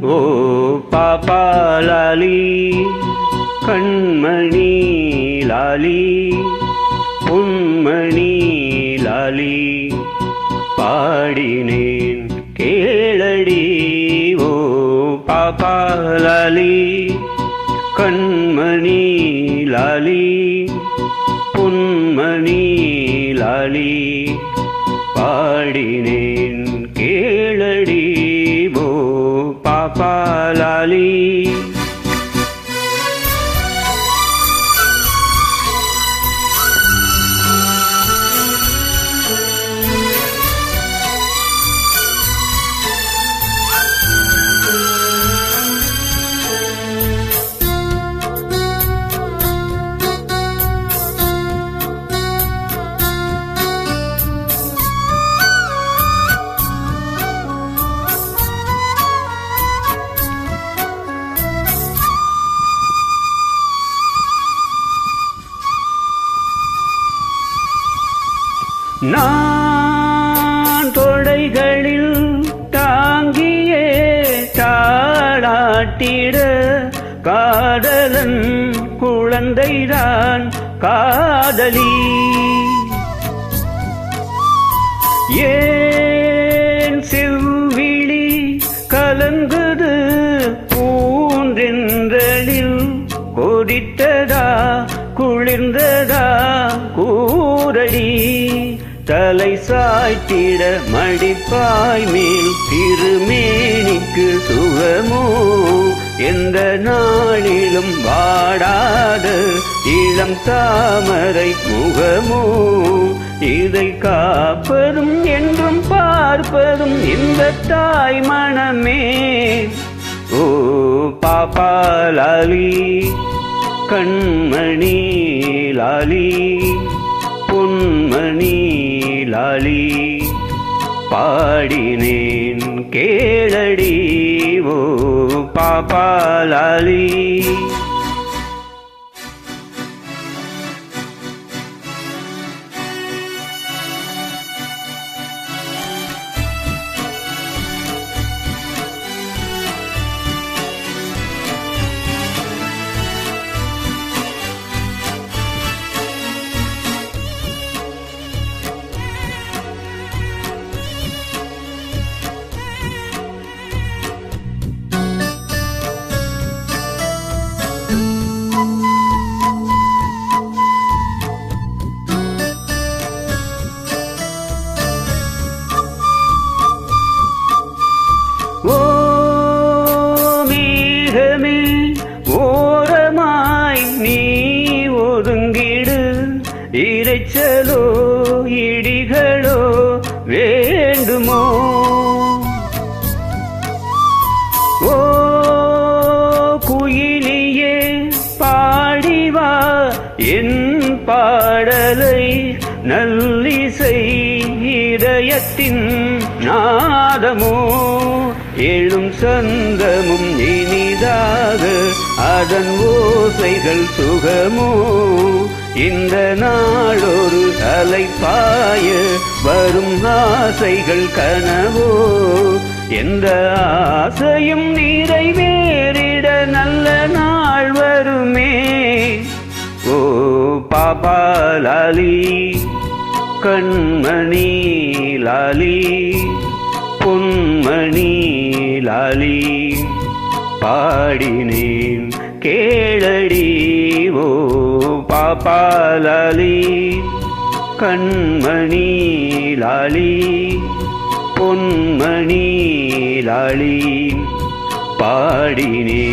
ஓ பாப்பாலாலி கண்மணி லாலி பொன்மணி லாலி பாடினேன் கேளடி ஓ பாப்பாலாலி கண்மணி லாலி பொன்மணி லாலி பாடினேன் Ali. நான் தொடைகளில் தாங்கியே தாளாட்டிட காதலன் குழந்தைதான் காதலி. ஏன் செவ்விழி கலங்குது பூன்றென்றலில் கொதித்ததா குளிர்ந்ததா கூரடி? தலை சாய்த்திட மடிப்பாய் மேல் திருமேனிக்கு சுகமோ? எந்த நாளிலும் வாடாத இளம் தாமரை முகமோ? இதை காப்பதும் என்றும் பார்ப்பதும் இந்த தாய் மனமே. ஓ பாப்பாலாலி கண்மணி லாலி பொன்மணி லாலி பாடினேன் கேளடி ஓ பாப்பாலாலி இறைச்சலோ இடிகளோ வேண்டுமோ? ஓ குயிலியே பாடிவா என் பாடலை நல்லிசை இதயத்தின் நாதமோ? எழும் சந்தமும் இனிதாக அதன் ஓசைகள் சுகமோ? இந்த நாளொரு அலைப்பாய வரும் ஆசைகள் கனவோ? எந்த ஆசையும் நிறைவேறிட நல்ல நாள் வருமே? ஓ பாபாலி கண்மணி லாலி பொன்மணி லாலி பாடினேன். பாப்பாலாலி கண்மணி லாலி பொன்மணி லாலி பாடினே